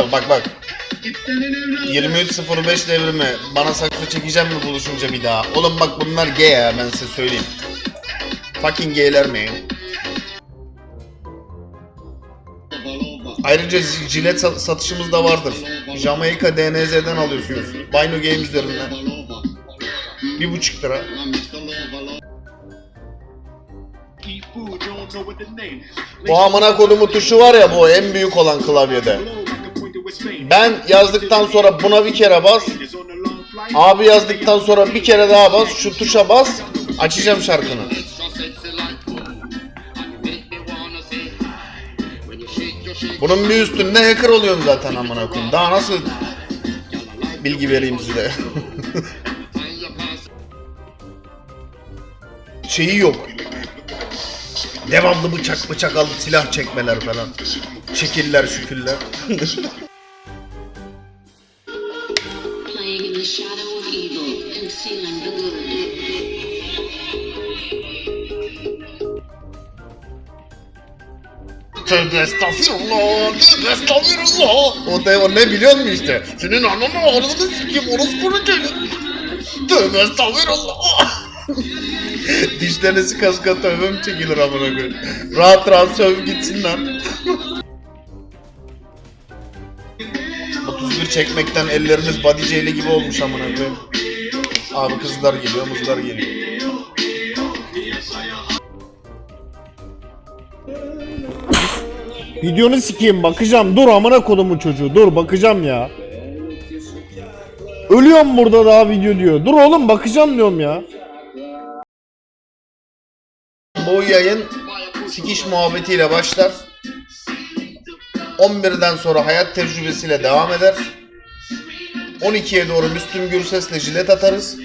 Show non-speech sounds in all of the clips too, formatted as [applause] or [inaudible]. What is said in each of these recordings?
tabii bak bak. 23.05 devrimi. Bana saksı çekeceğim mi buluşunca bir daha? Oğlum bak bunlar gay ya ben size söyleyeyim. Fucking gayler mi? Ayrıca jilet sa- satışımız da vardır. Jamaika DNZ'den alıyorsunuz. Bino Games üzerinden. Bir buçuk lira. Bu amına kodumu tuşu var ya bu en büyük olan klavyede. Ben yazdıktan sonra buna bir kere bas. Abi yazdıktan sonra bir kere daha bas. Şu tuşa bas. Açacağım şarkını. Bunun bir üstünde hacker oluyorsun zaten amına koyayım. Daha nasıl bilgi vereyim size? [laughs] Şeyi yok. Devamlı bıçak bıçak alıp silah çekmeler falan. Şekiller şükürler. [laughs] the shadow of evil, concealing the good. O da o ne biliyor musun işte? Senin ananı ağrını sikim orospunun çocuğu. Tövbe estağfirullah. [laughs] Dişlerini sıka sıka tövbem çekilir amına koyayım. Rahat rahat söv gitsin lan. 31 çekmekten ellerimiz bodyceli gibi olmuş amına koyayım. Abi kızlar geliyor, muzlar geliyor. Videonu sikeyim bakacağım. Dur amına kodumun çocuğu. Dur bakacağım ya. Ölüyorum burada daha video diyor. Dur oğlum bakacağım diyorum ya. Bu yayın sikiş muhabbetiyle başlar. 11'den sonra hayat tecrübesiyle devam eder. 12'ye doğru Müslüm Gürses'le jilet atarız.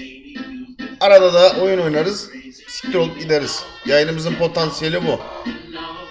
Arada da oyun oynarız. Siktir olup gideriz. Yayınımızın potansiyeli bu.